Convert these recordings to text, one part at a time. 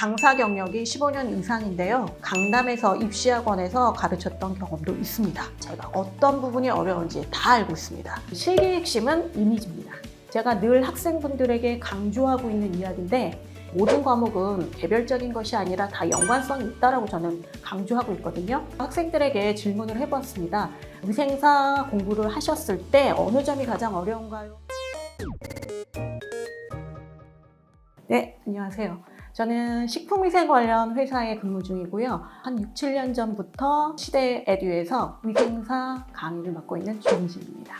강사 경력이 15년 이상인데요. 강남에서 입시학원에서 가르쳤던 경험도 있습니다. 제가 어떤 부분이 어려운지 다 알고 있습니다. 실기의 핵심은 이미지입니다. 제가 늘 학생분들에게 강조하고 있는 이야기인데 모든 과목은 개별적인 것이 아니라 다 연관성이 있다라고 저는 강조하고 있거든요. 학생들에게 질문을 해봤습니다. 위생사 공부를 하셨을 때 어느 점이 가장 어려운가요? 네, 안녕하세요. 저는 식품위생 관련 회사에 근무 중이고요. 한 6, 7년 전부터 시대 에듀에서 위생사 강의를 맡고 있는 조은진입니다.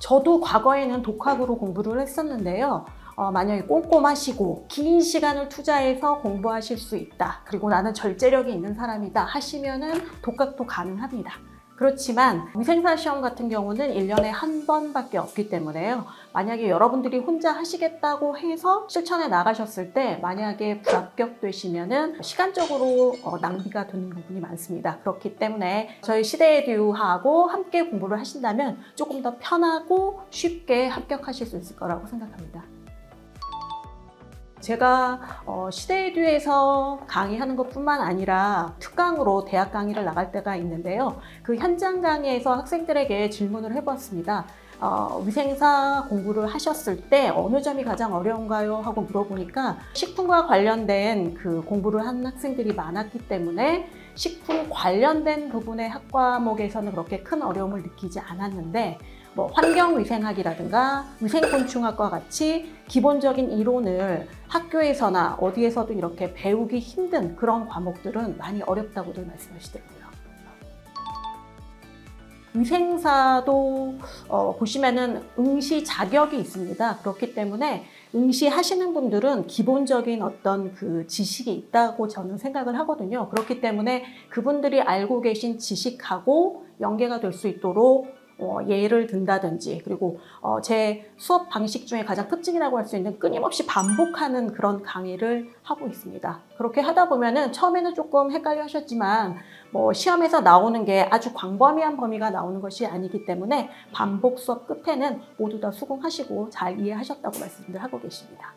저도 과거에는 독학으로 공부를 했었는데요. 어, 만약에 꼼꼼하시고 긴 시간을 투자해서 공부하실 수 있다. 그리고 나는 절제력이 있는 사람이다 하시면은 독학도 가능합니다. 그렇지만 위생사 시험 같은 경우는 1년에 한 번밖에 없기 때문에요. 만약에 여러분들이 혼자 하시겠다고 해서 실천에 나가셨을 때 만약에 불합격되시면은 시간적으로 어, 낭비가 되는 부분이 많습니다. 그렇기 때문에 저희 시대에듀하고 함께 공부를 하신다면 조금 더 편하고 쉽게 합격하실 수 있을 거라고 생각합니다. 제가 어, 시대에듀에서 강의하는 것뿐만 아니라 특강으로 대학 강의를 나갈 때가 있는데요. 그 현장 강의에서 학생들에게 질문을 해봤습니다. 어, 위생사 공부를 하셨을 때 어느 점이 가장 어려운가요? 하고 물어보니까 식품과 관련된 그 공부를 한 학생들이 많았기 때문에 식품 관련된 부분의 학과목에서는 그렇게 큰 어려움을 느끼지 않았는데 뭐 환경위생학이라든가 위생곤충학과 같이 기본적인 이론을 학교에서나 어디에서도 이렇게 배우기 힘든 그런 과목들은 많이 어렵다고들 말씀하시더라고요. 위생사도 어, 보시면은 응시 자격이 있습니다. 그렇기 때문에 응시 하시는 분들은 기본적인 어떤 그 지식이 있다고 저는 생각을 하거든요. 그렇기 때문에 그분들이 알고 계신 지식하고 연계가 될 수 있도록 어, 예를 든다든지 그리고 어, 제 수업 방식 중에 가장 특징이라고 할 수 있는 끊임없이 반복하는 그런 강의를 하고 있습니다. 그렇게 하다 보면은 처음에는 조금 헷갈려 하셨지만 뭐 시험에서 나오는 게 아주 광범위한 범위가 나오는 것이 아니기 때문에 반복 수업 끝에는 모두 다 수긍하시고 잘 이해하셨다고 말씀을 하고 계십니다.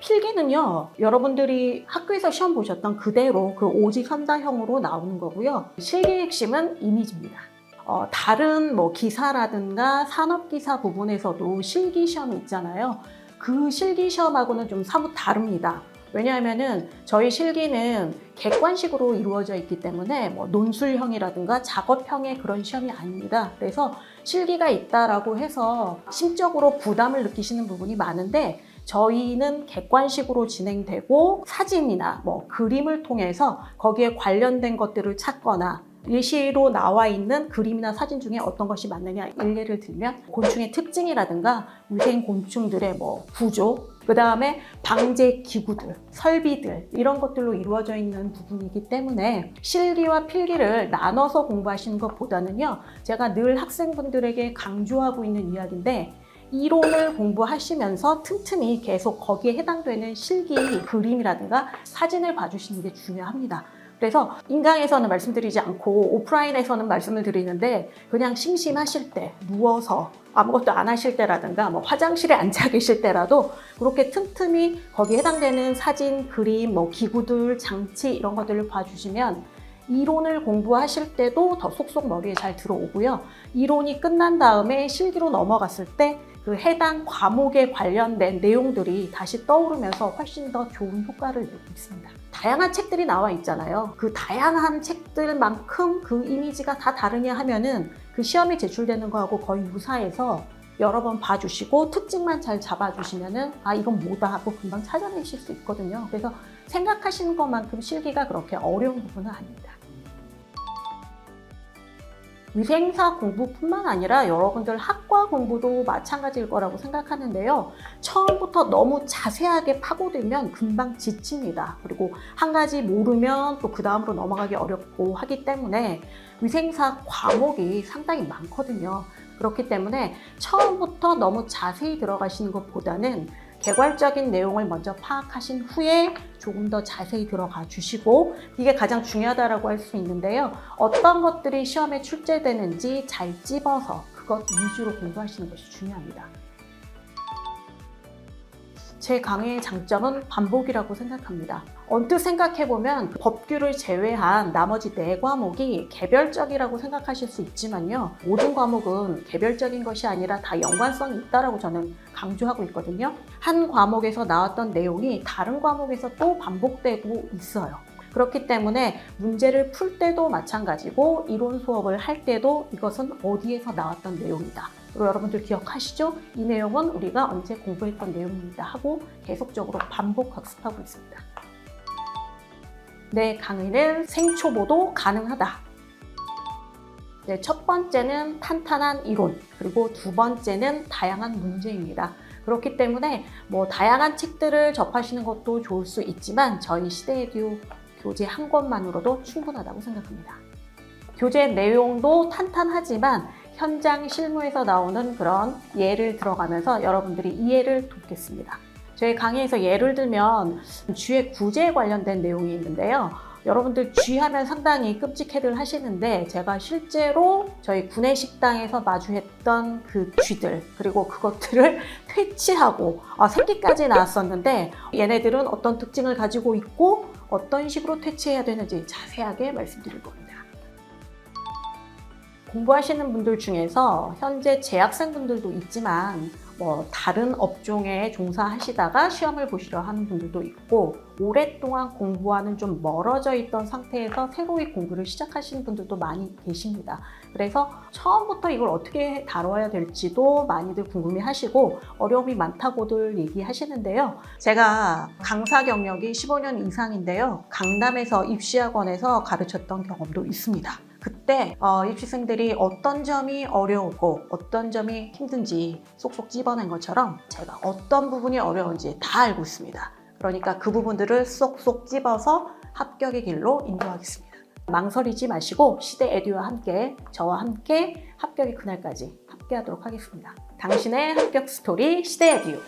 필기는요, 여러분들이 학교에서 시험 보셨던 그대로 그 오지선다형으로 나오는 거고요. 실기의 핵심은 이미지입니다. 어, 다른 뭐 기사라든가 산업기사 부분에서도 실기 시험이 있잖아요. 그 실기 시험하고는 좀 사뭇 다릅니다. 왜냐하면은 저희 실기는 객관식으로 이루어져 있기 때문에 뭐 논술형이라든가 작업형의 그런 시험이 아닙니다. 그래서 실기가 있다라고 해서 심적으로 부담을 느끼시는 부분이 많은데 저희는 객관식으로 진행되고 사진이나 뭐 그림을 통해서 거기에 관련된 것들을 찾거나 예시로 나와 있는 그림이나 사진 중에 어떤 것이 맞느냐 일례를 들면 곤충의 특징이라든가 위생 곤충들의 뭐 구조 그 다음에 방제 기구들, 설비들 이런 것들로 이루어져 있는 부분이기 때문에 실기와 필기를 나눠서 공부하시는 것보다는요 제가 늘 학생분들에게 강조하고 있는 이야기인데 이론을 공부하시면서 틈틈이 계속 거기에 해당되는 실기 그림이라든가 사진을 봐주시는 게 중요합니다. 그래서 인강에서는 말씀드리지 않고 오프라인에서는 말씀을 드리는데 그냥 심심하실 때 누워서 아무것도 안 하실 때라든가 뭐 화장실에 앉아 계실 때라도 그렇게 틈틈이 거기에 해당되는 사진, 그림, 뭐 기구들, 장치 이런 것들을 봐주시면 이론을 공부하실 때도 더 속속 머리에 잘 들어오고요. 이론이 끝난 다음에 실기로 넘어갔을 때 그 해당 과목에 관련된 내용들이 다시 떠오르면서 훨씬 더 좋은 효과를 내고 있습니다. 다양한 책들이 나와 있잖아요. 그 다양한 책들만큼 그 이미지가 다 다르냐 하면은 그 시험에 제출되는 거하고 거의 유사해서 여러 번 봐주시고 특징만 잘 잡아주시면은 아 이건 뭐다 하고 금방 찾아내실 수 있거든요. 그래서 생각하시는 것만큼 실기가 그렇게 어려운 부분은 아닙니다. 위생사 공부뿐만 아니라 여러분들 학과 공부도 마찬가지일 거라고 생각하는데요. 처음부터 너무 자세하게 파고들면 금방 지칩니다. 그리고 한 가지 모르면 또 그 다음으로 넘어가기 어렵고 하기 때문에 위생사 과목이 상당히 많거든요. 그렇기 때문에 처음부터 너무 자세히 들어가시는 것보다는 개괄적인 내용을 먼저 파악하신 후에 조금 더 자세히 들어가 주시고 이게 가장 중요하다고 할 수 있는데요. 어떤 것들이 시험에 출제되는지 잘 찝어서 그것 위주로 공부하시는 것이 중요합니다. 제 강의의 장점은 반복이라고 생각합니다. 언뜻 생각해보면 법규를 제외한 나머지 네 과목이 개별적이라고 생각하실 수 있지만요. 모든 과목은 개별적인 것이 아니라 다 연관성이 있다라고 저는 강조하고 있거든요. 한 과목에서 나왔던 내용이 다른 과목에서 또 반복되고 있어요. 그렇기 때문에 문제를 풀 때도 마찬가지고 이론 수업을 할 때도 이것은 어디에서 나왔던 내용이다. 그리고 여러분들 기억하시죠? 이 내용은 우리가 언제 공부했던 내용입니다 하고 계속적으로 반복 학습하고 있습니다. 내 강의는 생초보도 가능하다. 네, 첫 번째는 탄탄한 이론, 그리고 두 번째는 다양한 문제입니다. 그렇기 때문에 뭐 다양한 책들을 접하시는 것도 좋을 수 있지만 저희 시대에듀 교재 한 권만으로도 충분하다고 생각합니다. 교재 내용도 탄탄하지만 현장 실무에서 나오는 그런 예를 들어가면서 여러분들이 이해를 돕겠습니다. 저희 강의에서 예를 들면 쥐의 구제에 관련된 내용이 있는데요. 여러분들 쥐 하면 상당히 끔찍해들 하시는데 제가 실제로 저희 구내 식당에서 마주했던 그 쥐들 그리고 그것들을 퇴치하고 아, 새끼까지 나왔었는데 얘네들은 어떤 특징을 가지고 있고 어떤 식으로 퇴치해야 되는지 자세하게 말씀드릴 겁니다. 공부하시는 분들 중에서 현재 재학생분들도 있지만 뭐 다른 업종에 종사하시다가 시험을 보시려 하는 분들도 있고 오랫동안 공부하는 좀 멀어져 있던 상태에서 새로이 공부를 시작하시는 분들도 많이 계십니다. 그래서 처음부터 이걸 어떻게 다뤄야 될지도 많이들 궁금해 하시고 어려움이 많다고들 얘기하시는데요. 제가 강사 경력이 15년 이상인데요. 강남에서 입시학원에서 가르쳤던 경험도 있습니다. 그때 어, 입시생들이 어떤 점이 어려우고 어떤 점이 힘든지 쏙쏙 집어낸 것처럼 제가 어떤 부분이 어려운지 다 알고 있습니다. 그러니까 그 부분들을 쏙쏙 집어서 합격의 길로 인도하겠습니다. 망설이지 마시고 시대 에듀와 함께 저와 함께 합격의 그날까지 함께하도록 하겠습니다. 당신의 합격 스토리 시대 에듀.